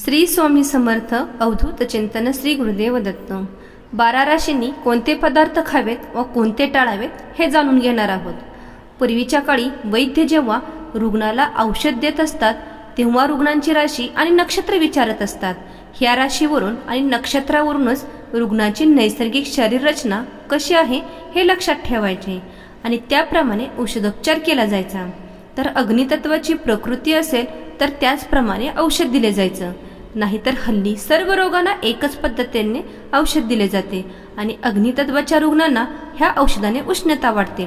श्री स्वामी समर्थ अवधूत चिंतन श्री गुरुदेव दत्त. बारा राशींनी कोणते पदार्थ खावेत व कोणते टाळावेत हे जाणून घेणार आहोत. पूर्वीच्या काळी वैद्य जेव्हा रुग्णाला औषध देत असतात तेव्हा रुग्णांची राशी आणि नक्षत्र विचारत असतात. ह्या राशीवरून आणि नक्षत्रावरूनच रुग्णाची नैसर्गिक शरीर रचना कशी आहे हे लक्षात ठेवायचे आणि त्याप्रमाणे औषधोपचार केला जायचा. तर अग्नितत्वाची प्रकृती असेल तर त्याचप्रमाणे औषध दिले जायचं. नाहीतर हल्ली सर्व रोगांना एकच पद्धतीने औषध दिले जाते आणि अग्नितत्वाच्या रुग्णांना ह्या औषधाने उष्णता वाढते.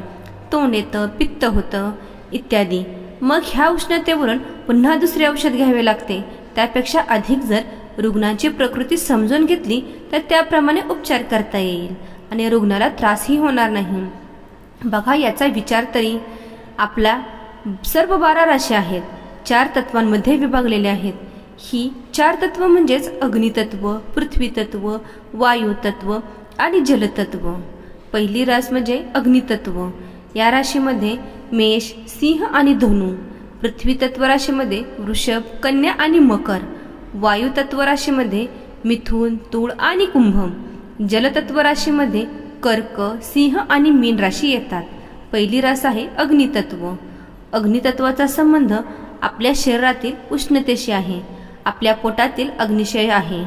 तोंड येतं पित्त होतं इत्यादी. मग ह्या उष्णतेवरून पुन्हा दुसरे औषध घ्यावे लागते. त्यापेक्षा अधिक जर रुग्णाची प्रकृती समजून घेतली तर त्याप्रमाणे उपचार करता येईल आणि रुग्णाला त्रासही होणार नाही. बघा याचा विचार तरी आपला सर्व बारा राशी आहेत. चार तत्वांमध्ये विभागलेले आहेत. ही चार तत्व म्हणजेच अग्नितत्व पृथ्वीतत्व वायुतत्व आणि जलतत्व. पहिली रास म्हणजे अग्नितत्व. या राशीमध्ये मेष सिंह आणि धनु. पृथ्वीतत्व राशीमध्ये वृषभ कन्या आणि मकर. वायुतत्व राशीमध्ये मिथुन तुळ आणि कुंभम. जलतत्व राशीमध्ये कर्क सिंह आणि मीन राशी येतात. पहिली रास आहे अग्नितत्व. अग्नितत्वाचा संबंध आपल्या शरीरातील उष्णतेशी आहे. आपल्या पोटातील अग्निशय आहे.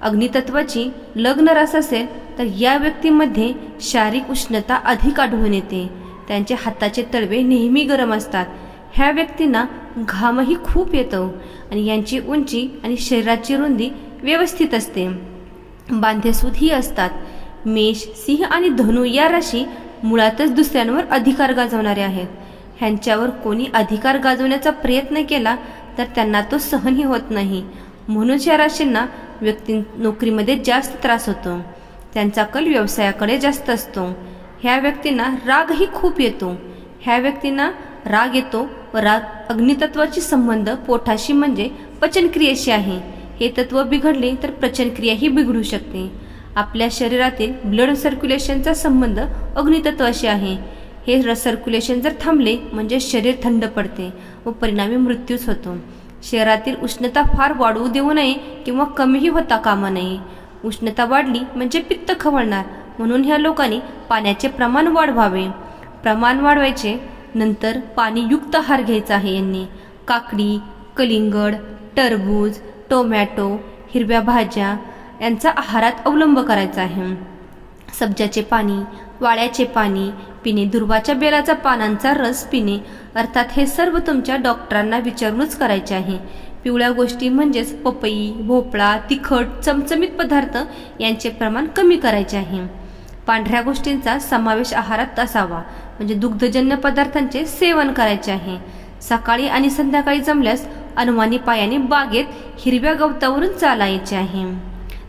अग्नितत्वाची लग्न रास असेल तर या व्यक्तीमध्ये शारीरिक उष्णता अधिक आढळून येते. त्यांचे हाताचे तळवे नेहमी गरम असतात. ह्या व्यक्तींना घामही खूप येतो आणि यांची उंची आणि शरीराची रुंदी व्यवस्थित असते. बांधेसूदही असतात. मेष सिंह आणि धनु या राशी मुळातच दुसऱ्यांवर अधिकार गाजवणारे आहेत. ह्यांच्यावर कोणी अधिकार गाजवण्याचा प्रयत्न केला तर त्यांना तो सहनही होत नाही. म्हणून या राशींना व्यक्ती नोकरीमध्ये जास्त त्रास होतो. त्यांचा कल व्यवसायाकडे जास्त असतो. ह्या व्यक्तींना रागही खूप येतो. ह्या व्यक्तींना राग येतो व राग अग्नितत्वाची संबंध पोटाशी म्हणजे पचनक्रियेशी आहे. हे तत्व बिघडले तर पचनक्रियाही बिघडू शकते. आपल्या शरीरातील ब्लड सर्क्युलेशनचा संबंध अग्नितत्वाशी आहे. हे सर्क्युलेशन जर थांबले म्हणजे शरीर थंड पडते व परिणामी मृत्यूच होतो. शरीरातील उष्णता फार वाढवू देऊ नये किंवा कमीही होता कामा नये. उष्णता वाढली म्हणजे पित्त खवळणार म्हणून ह्या लोकांनी पाण्याचे प्रमाण वाढवावे. प्रमाण वाढवायचे नंतर पाणीयुक्त आहार घ्यायचा आहे यांनी. काकडी कलिंगड टरबूज टोमॅटो हिरव्या भाज्या यांचा आहारात अवलंब करायचा आहे. सब्जाचे पाणी वाळ्याचे पाणी पिणे दुर्वाच्या बेलाचा पानांचा रस पिणे. अर्थात हे सर्व तुमच्या डॉक्टरांना विचारूनच करायचे आहे. पिवळ्या गोष्टी म्हणजेच पपई भोपळा तिखट चमचमीत पदार्थ यांचे प्रमाण कमी करायचे आहे. पांढऱ्या गोष्टींचा समावेश आहारात असावा. म्हणजे दुग्धजन्य पदार्थांचे सेवन करायचे आहे. सकाळी आणि संध्याकाळी जमल्यास अनुमानी पायाने बागेत हिरव्या गवतावरून चालायचे आहे.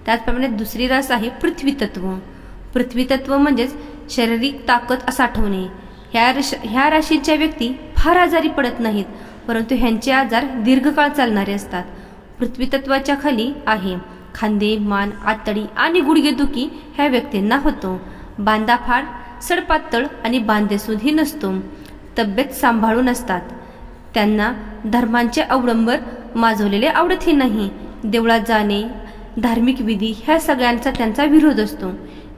त्याचप्रमाणे दुसरी रास आहे पृथ्वी तत्व पृथ्वी तत्व म्हणजेच शारीरिक ताकद साठवणे. ह्या राश ह्या राशीच्या व्यक्ती फार आजारी पडत नाहीत परंतु ह्यांचे आजार दीर्घकाळ चालणारे असतात. पृथ्वीतत्वाच्या खाली आहे. खांदे मान आतडी आणि गुडघेदुखी ह्या व्यक्तींना होतो. बांधाफाड सडपातळ आणि बांधेसूदही नसतो. तब्येत सांभाळून असतात. त्यांना धर्मांचे अवडंबर माजवलेले आवडतही नाही. देवळात जाणे धार्मिक विधी ह्या सगळ्यांचा त्यांचा विरोध असतो.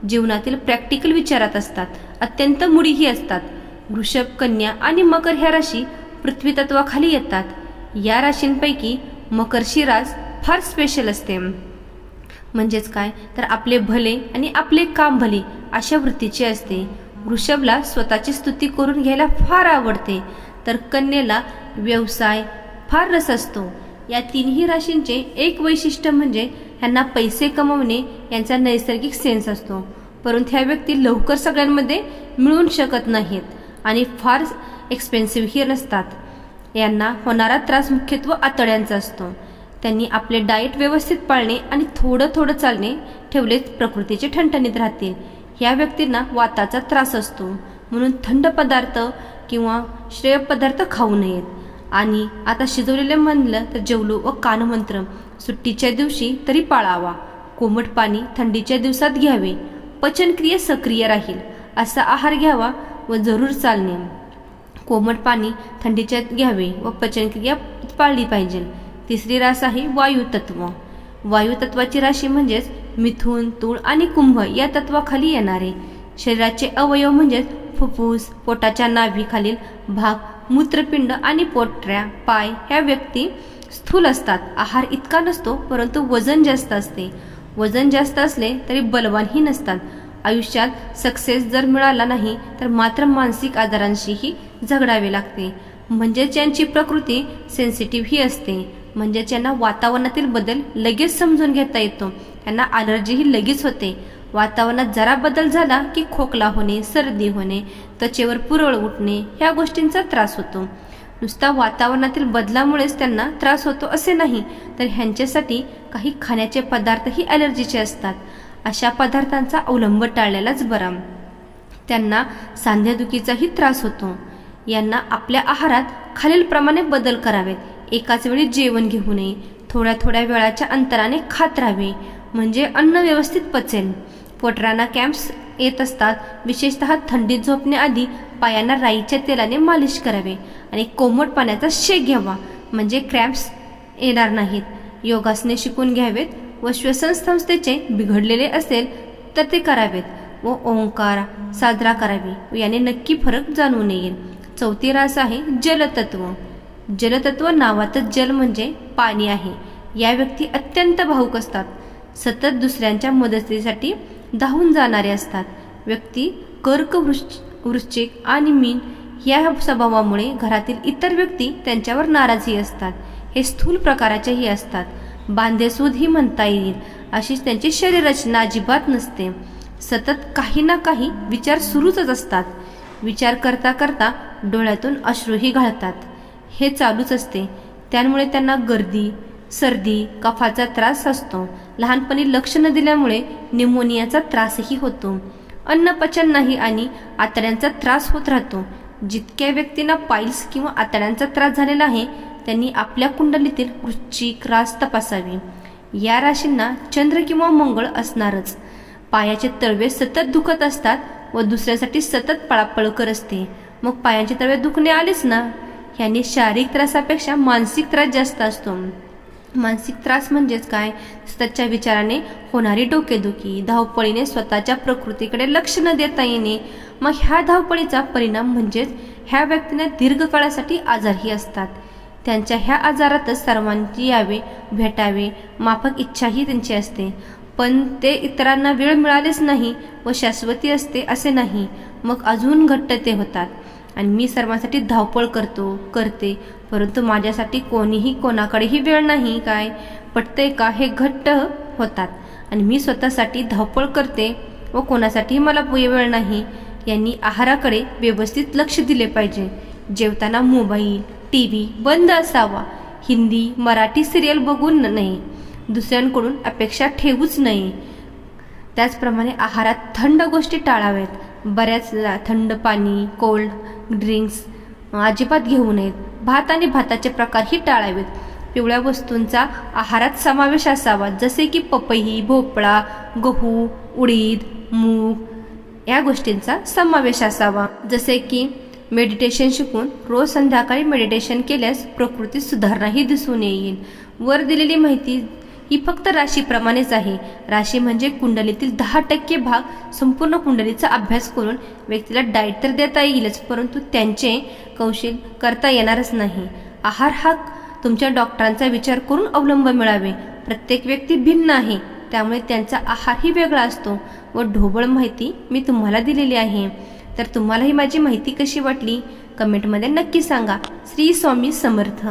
जीवनातील प्रॅक्टिकल विचारात असतात अत्यंत मुडीही असतात. वृषभ कन्या आणि मकर ह्या राशी पृथ्वी तत्वाखाली येतात. या राशींपैकी मकरशी रास फार स्पेशल असते. म्हणजेच काय? तर आपले भले आणि आपले काम भले अशा वृत्तीचे असते. वृषभला स्वतःची स्तुती करून घ्यायला फार आवडते. तर कन्येला व्यवसाय फार रस असतो. या तिन्ही राशींचे एक वैशिष्ट्य म्हणजे ह्यांना पैसे कमवणे यांचा नैसर्गिक सेन्स असतो. परंतु ह्या व्यक्ती लवकर सगळ्यांमध्ये मिळून शकत नाहीत आणि फार एक्सपेन्सिव्हही नसतात. यांना होणारा त्रास मुख्यत्व आतड्यांचा असतो. त्यांनी आपले डाएट व्यवस्थित पाळणे आणि थोडं थोडं चालणे ठेवले प्रकृतीचे ठणठणीत राहतील ह्या व्यक्तींना वाताचा त्रास असतो. म्हणून थंड पदार्थ किंवा श्रेय पदार्थ खाऊ नयेत. आणि आता शिजवलेले म्हणलं तर जेवलो व कानमंत्र सुट्टीच्या दिवशी तरी पाळावा. कोमट पाणी थंडीच्या दिवसात घ्यावे. पचनक्रिया सक्रिय राहील असा आहार घ्यावा व जरूर चालणे. कोमट पाणी थंडीच्या घ्यावे व पचनक्रिया पाळली पाहिजे. तिसरी रास आहे वायुतत्व. वायुतत्वाची राशी म्हणजेच मिथुन तूळ आणि कुंभ या तत्वाखाली येणारे. शरीराचे अवयव म्हणजेच फुफ्फुस पोटाच्या नाभीखालील भाग मूत्रपिंड आणि पोटऱ्या पाय ह्या व्यक्ती स्थूल असतात. आहार इतका नसतो परंतु वजन जास्त असते. वजन जास्त असले तरी बलवानही नसतात. आयुष्यात सक्सेस जर मिळाला नाही तर मात्र मानसिक आजारांशीही झगडावे लागते. म्हणजेच ज्यांची प्रकृती सेन्सिटिव्ह ही असते. म्हणजे ज्यांना वातावरणातील बदल लगेच समजून घेता येतो. त्यांना अलर्जीही लगेच होते. वातावरणात जरा बदल झाला की खोकला होणे सर्दी होणे त्वचेवर पुरळ उठणे ह्या गोष्टींचा त्रास होतो. नुसता वातावरणातील बदलामुळेच त्यांना त्रास होतो असे नाही तर ह्यांच्यासाठी काही खाण्याचे पदार्थही ॲलर्जीचे असतात. अशा पदार्थांचा अवलंब टाळलेलाच बरा. त्यांना सांध्यादुखीचाही त्रास होतो. यांना आपल्या आहारात खालीलप्रमाणे बदल करावेत. एकाच वेळी जेवण घेऊ नये. थोड्या थोड्या वेळाच्या अंतराने खात राहावे. म्हणजे अन्न व्यवस्थित पचेल. पोटरांना कॅम्प्स येत असतात. विशेषतः थंडीत झोपण्याआधी पायांना राईच्या तेलाने मालिश करावे आणि कोमट पाण्याचा शेक घ्यावा. म्हणजे क्रॅम्प्स येणार नाहीत. योगासने शिकून घ्यावेत व श्वसन संस्थेचे बिघडलेले असेल तर ते करावेत व ओंकार साजरा करावी व याने नक्की फरक जाणून येईल. चौथी रास आहे जलतत्व. जलतत्व नावातच जल म्हणजे पाणी आहे. या व्यक्ती अत्यंत भावुक असतात. सतत दुसऱ्यांच्या मदतीसाठी धावून जाणारे असतात. व्यक्ती कर्क वृश्च वृश्चिक आणि मीन या स्वभावामुळे घरातील इतर व्यक्ती त्यांच्यावर नाराजही असतात. हे स्थूल प्रकाराचेही असतात. बांधेसूदही म्हणता येईल अशीच त्यांची शरीररचना अजिबात नसते. सतत काही ना काही विचार सुरूच असतात. विचार करता करता डोळ्यातून अश्रूही घालतात. हे चालूच असते. त्यामुळे त्यांना गर्दी सर्दी कफाचा त्रास असतो. लहानपणी लक्ष न दिल्यामुळे निमोनियाचा त्रासही होतो. अन्नपचन नाही आणि आतड्यांचा त्रास होत राहतो. जितक्या व्यक्तींना पाईल्स किंवा आतड्यांचा त्रास झालेला आहे त्यांनी आपल्या कुंडलीतील वृश्चिक रास तपासावी. या राशींना चंद्र किंवा मंगळ असणारच. पायाचे तळवे सतत दुखत असतात व दुसऱ्यासाठी सतत पळापळ कर असते. मग पायांचे तळवे दुखणे आलेच ना? ह्याने शारीरिक त्रासापेक्षा मानसिक त्रास जास्त असतो. मानसिक त्रास म्हणजेच काय? सततच्या विचाराने होणारी डोकेदुखी धावपळीने स्वतःच्या प्रकृतीकडे लक्ष न देता येणे. मग ह्या धावपळीचा परिणाम म्हणजेच ह्या व्यक्तींना दीर्घकाळासाठी आजारही असतात. त्यांच्या ह्या आजारातच सर्वांची यावे भेटावे माफक इच्छाही त्यांची असते. पण ते इतरांना वेळ मिळालेच नाही व शाश्वती असते असे नाही. मग अजून घट्ट ते होतात. आणि मी सर्वांसाठी धावपळ करतो करते. परंतु माझ्यासाठी कोणीही कोणाकडेही वेळ नाही काय? पटते का? हे घट्ट होतात. आणि मी स्वतःसाठी धावपळ करते व कोणासाठीही मला वेळ नाही. यांनी आहाराकडे व्यवस्थित लक्ष दिले पाहिजे. जेवताना मोबाईल टी व्ही बंद असावा. हिंदी मराठी सिरियल बघून नये दुसऱ्यांकडून अपेक्षा ठेवूच नये त्याचप्रमाणे आहारात थंड गोष्टी टाळाव्यात बऱ्याच थंड पाणी कोल्ड ड्रिंक्स अजिबात घेऊ नयेत. भात आणि भाताचे प्रकारही टाळावेत. पिवळ्या वस्तूंचा आहारात समावेश असावा जसे की पपई भोपळा गहू उडीद मूग या गोष्टींचा समावेश असावा. जसे की मेडिटेशन शिकून रोज संध्याकाळी मेडिटेशन केल्यास प्रकृतीत सुधारणाही दिसून येईल. वर दिलेली माहिती ही फक्त राशीप्रमाणेच आहे. राशी म्हणजे कुंडलीतील दहा टक्के भाग संपूर्ण कुंडलीचा अभ्यास करून व्यक्तीला डाएट तर देता येईलच परंतु त्यांचे कौशल करता येणारच नाही. आहार हा तुमच्या डॉक्टरांचा विचार करून अवलंब मिळावे. प्रत्येक व्यक्ती भिन्न आहे त्यामुळे त्यांचा आहारही वेगळा असतो व ढोबळ माहिती मी तुम्हाला दिलेली आहे. तर तुम्हाला ही माझी माहिती कशी वाटली? कमेंटमध्ये नक्की सांगा. श्री स्वामी समर्थ.